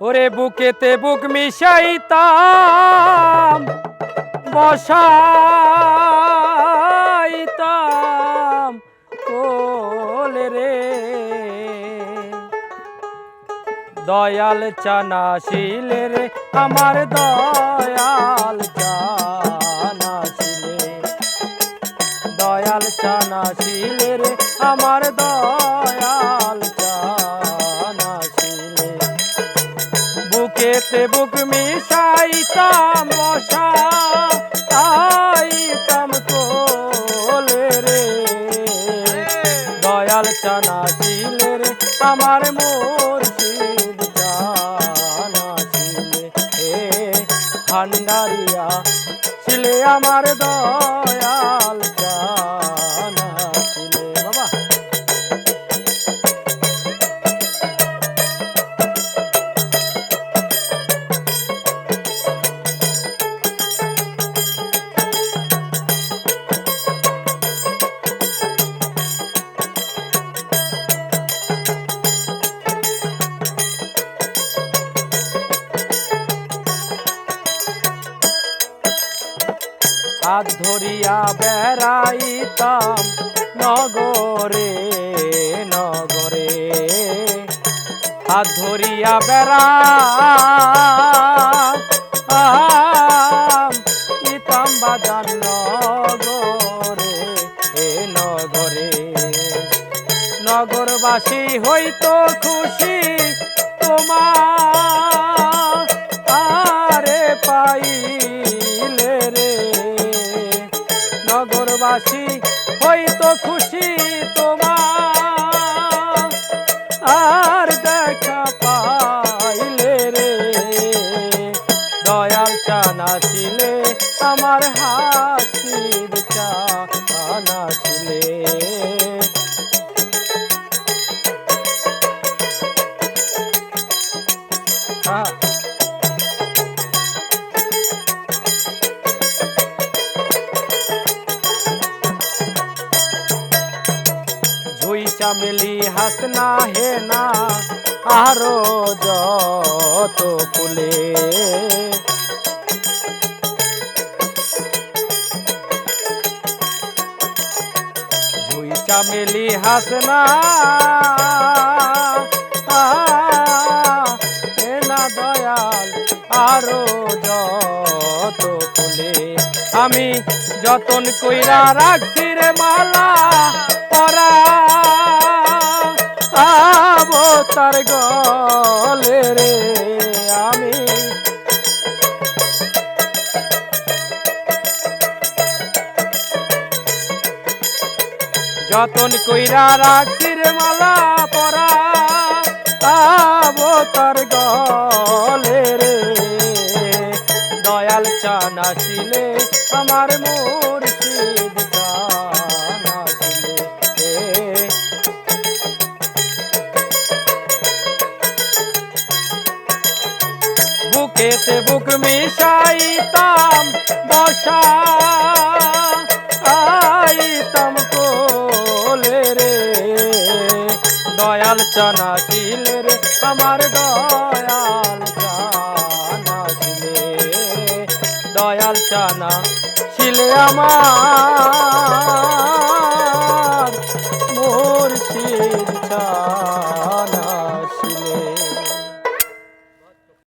ওরে বুকেতে বুক মিশাইতাম, বসাইতাম কোলে রে। দয়াল চানা শিলে রে, আমার দয়াল চানা শিলে দয়াল চানা শিলে রে, আমার দয়াল বুকেতে বুক মিশাইতাম বসা আইতাম কোলে রে। দয়াল চানা শিলে রে আমার মুর্শিদ চানা শিলে। হে ভান্ডারিয়া ছিলে আমার দয়াল হাত ধরিয়া বেড়াইতাম নগরে নগরে। হাত ধরিয়া বেড়া ইতাম বাজান নগরে, এ নগরে। নগরবাসী হইতো খুশি তোমার হইতো খুশি তোমার। আর দেখা পাইলে রে দয়াল আমার হাসির চানা ছিলে। হ্যাঁ। চামেলি হাসনা হে না আরও যত ফুলে ঝুই চামেলি হাসনা হে না দয়াল আরও যত ফুলে আমি যতন কইরা রাখছি রে মালা তার গলে রে আমি। যতন কইরা রাখছি রে মালা পরা তার গলে রে। দয়াল চানা ছিলে আমার মুর্শিদ বুকেতে বুক মিশাইতাম, বসা আইতাম কোলে রে। দয়াল চানা ছিলে রে, আমার দয়াল চানা ছিলে দয়াল চানা ছিলে আমার।